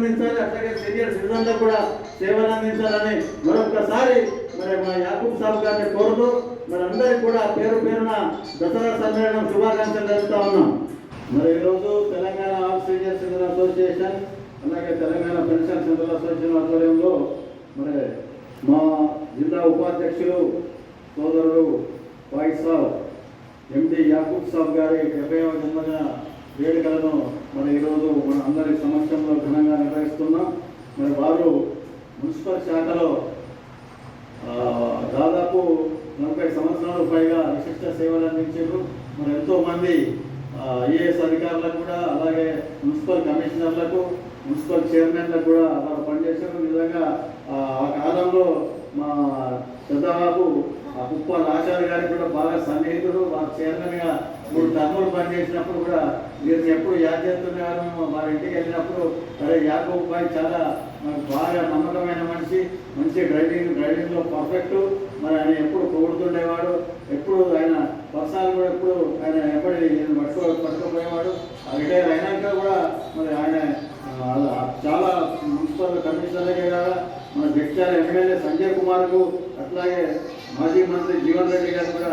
అందించాలి అట్లాగే సీనియర్ సిటిజన్లకు కూడా సేవలు అందించాలని మరొకసారి మరి మా యాకూబ్ సాబ్ గారిని కోరుతూ మరి అందరికీ కూడా పేరు పేరున దసరా సమ్మేళనం శుభాకాంక్షలు తెలుపుతా ఉన్నాం. మరి ఈరోజు Telangana all senior citizen association అలాగే తెలంగాణ పెన్షన్ సెంట్రల్ అసోసియేషన్ ఆధ్వర్యంలో మరి మా జిల్లా ఉపాధ్యక్షులు సోదరుడు వాయిస్ సాబ్ ఎండి యాకూబ్ సాబ్ గారి డెబ్బైవ జన్మదిన వేడుకలను మరి ఈరోజు మన అందరి సమక్షంలో ఘనంగా నిర్వహిస్తున్నాం మరి వారు మున్సిపల్ శాఖలో దాదాపు నలభై సంవత్సరాలు పైగా విశిష్ట సేవలు అందించారు. మరి ఎంతోమంది ఐఏఎస్ అధికారులకు కూడా అలాగే మున్సిపల్ కమిషనర్లకు మున్సిపల్ చైర్మన్లకు కూడా వారు పనిచేశారు. ఈ విధంగా ఆ కాలంలో మా పెద్దబాబు ఆ కుప్పాల ఆచార్య గారికి కూడా బాగా సన్నిహితుడు వారు చైర్మన్గా మూడు టర్ములు పనిచేసినప్పుడు కూడా మీరు ఎప్పుడు యాద్ చేస్తున్నారు వారి ఇంటికి వెళ్ళినప్పుడు అరే యాకూబ్ భాయ్ చాలా మనకు బాగా నమ్మకమైన మనిషి మంచి డ్రైవింగ్ డ్రైవింగ్లో పర్ఫెక్ట్. మరి ఆయన ఎప్పుడు పొగుడుతుండేవాడు ఎప్పుడు ఆయన పర్సనల్ కూడా ఎప్పుడు ఆయన ఎప్పటి పట్టుకో పట్టుకోపోయేవాడు. ఆ రిటైర్ అయినాక కూడా మరి ఆయన చాలా మున్సిపల్ కమిషనర్గా మన జగిత్యాల ఎమ్మెల్యే సంజయ్ కుమార్కు అట్లాగే మాజీ మంత్రి జీవన్ రెడ్డి గారు కూడా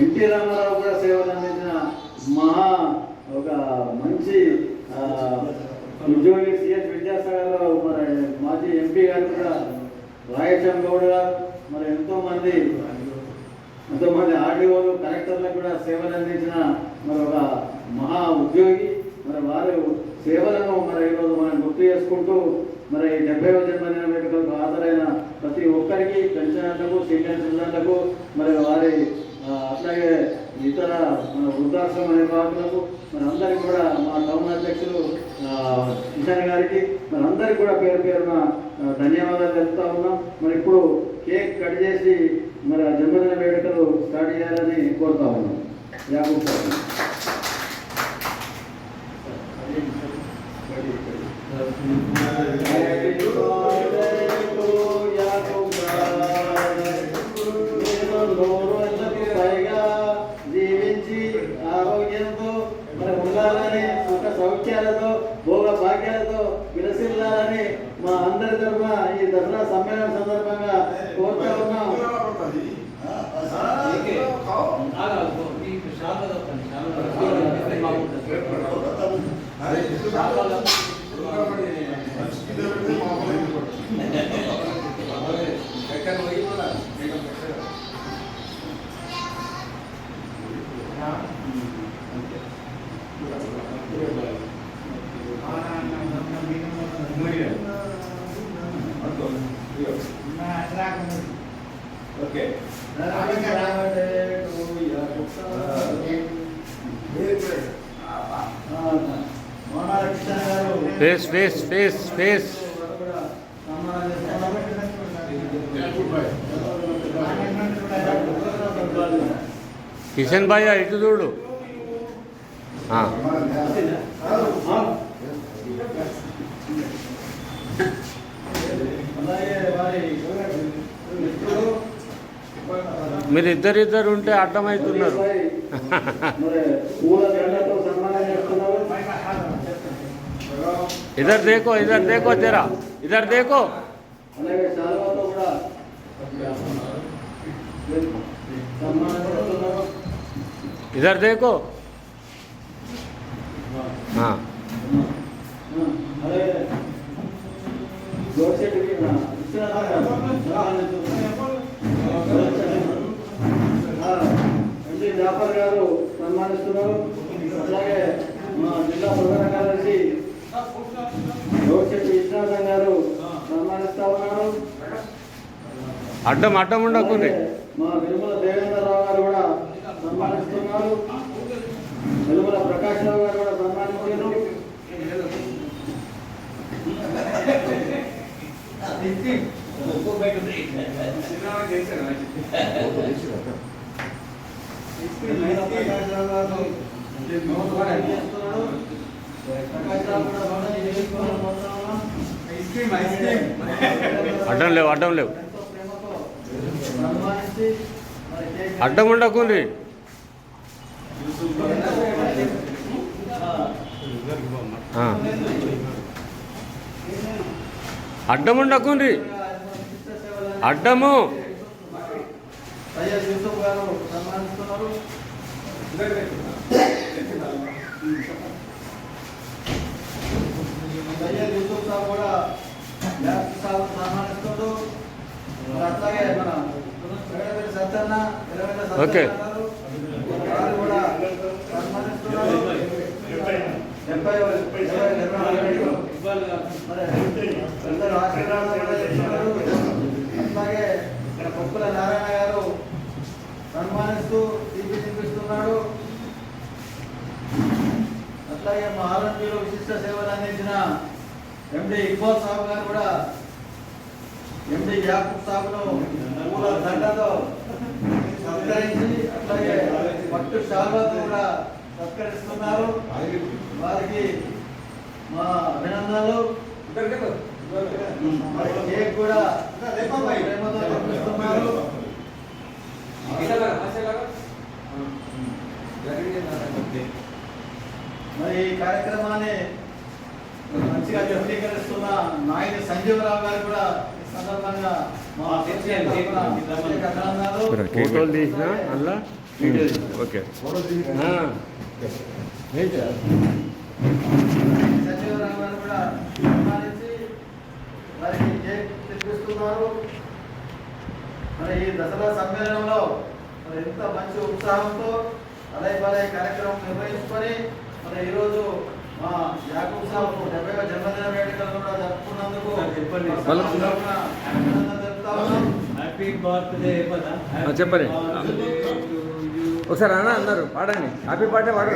ఎన్టీ రామారావు కూడా సేవలు అందించిన మహా ఒక మంచి ఉద్యోగి సిఎస్ విద్యాసాగర్ మరి మాజీ ఎంపీ గారు కూడా రాయచం గౌడ్ గారు మరి ఎంతో మంది ఎంతో మంది ఆర్డీఓలు కలెక్టర్లకు కూడా సేవలు అందించిన మరి ఒక మహా ఉద్యోగి. మరి వారు సేవలను మరి ఈరోజు మనం గుర్తు చేసుకుంటూ మరి డెబ్బై జన్మదిన వేడుకలకు హాజరైన ప్రతి ఒక్కరికి పెన్షనర్లకు సీనియర్ సిటిజన్లకు మరి వారి అట్లాగే ఇతర మన వృద్ధాశ్రమ నిర్వాహకులకు మరి అందరికి కూడా మా టౌన్ అధ్యక్షులు కిషన్ గారికి మన అందరికి కూడా పేరు పేరున ధన్యవాదాలు తెలుపుతా ఉన్నాం. మరి ఇప్పుడు కేక్ కట్ చేసి మరి ఆ జన్మదిన వేడుకలు స్టార్ట్ చేయాలని కోరుతా ఉన్నాం. యాభై సార్ జీవించి ఆరోగ్యంతో మరి ఉండాలని సుఖ సౌఖ్యాలతో భోగ భాగ్యాలతో విలసిల్లాలని మా అందరి తరఫున ఈ దసరా సమ్మేళనం సందర్భంగా కోరుతా ఉన్నాం okay face face face face Kishan bhai ఇటు చూడు. మీరు ఇద్దరిద్దరు ఉంటే అడ్డమవుతున్నారు మరి పూల గంటతో సన్మానం చేస్తున్నారు ఇద్దరు దేకో ఇద్దరు దేకో తెరా ఇద్దరు దేకో అలాగే శాలువాతో కూడా సన్మానం చేస్తున్నారు ఇద్దరు దేకో ఆ, అలాగే గోడ్చెట్టుకి విశ్వనాథ గారు సన్మానం చేస్తున్నారు. ఆ, ఎండి జాఫర్ గారు సన్మానిస్తున్నారు అలాగే మా జిల్లా ప్రధాన కార్యదర్శి గోడ్చెట్టు విశ్వనాథం గారు అడ్డం అడ్డం ఉండకుంది మా వెలుమల దేవేంద్రరావు గారు కూడా సన్మానిస్తున్నారు వెలుమల ప్రకాష్ రావు గారు కూడా వెలుమల ప్రకాష్ రావు గారు అడ్డం లేవు అడ్డం లేవు. అడ్డం ప్రేమతో అడ్డం ఉండకుంది. ఆ. అడ్డం ఉండకుండ్రి అడ్డము. సయ్యద్ యూసుఫ్ సాబ్ కూడా సాబ్ మరి అట్లాగే మన ఎర్రబెల్లి సత్యన్న ఎర్రబెల్లి సత్యన్న ఓకే. గారు వారు కూడా సన్మానిస్తున్నారు డెబ్బై ఇరవై నిర్వహణ మరి అందరూ ఆశీర్వాదాలు కూడా చేస్తున్నారు. అట్లాగే మన పొక్కుల నారాయణ గారు సన్మానిస్తూ తీపి తినిపిస్తున్నాడు అట్లాగే మా విశిష్ట సేవలు అందించిన ఎండి ఇక్బాల్ సాబ్ గారు కూడా ఎండి యాకూబ్ సాబ్ను పూల దండతో సత్కరించి అట్లాగే పట్టు శాల్వాతో కూడా సత్కరిస్తున్నారు. వారికి మా అభినందనలు. మరి కేక్ కూడా ప్రేమతో పంపిస్తున్నారు మరి ఈ కార్యక్రమాన్ని మంచిగా చిత్రీకరిస్తున్న నాయని సంజీవరావు గారు కూడా సందర్భంగా మా. ఫోటోలు తీసిన? అలా ఓకే ఆ. ఏంటి? సంజీవరావు గారు కూడా సన్మానించి వారికి కేక్ తెప్పిస్తున్నారు. మరి ఈ దసరా సమ్మేళనంలో మరి ఎంత మంచి ఉత్సాహంతో అలై బలై కార్యక్రమం నిర్వహించుకొని మరి ఈరోజు మా యాకూబ్ సాబ్ డెబ్బై జన్మదిన వేడుకలు కూడా జరుపుకున్నందుకు చెప్పండి. Happy birthday. ఒకసారి అన్న అన్నారు పాడండి. హ్యాపీ బర్త్డే పాడు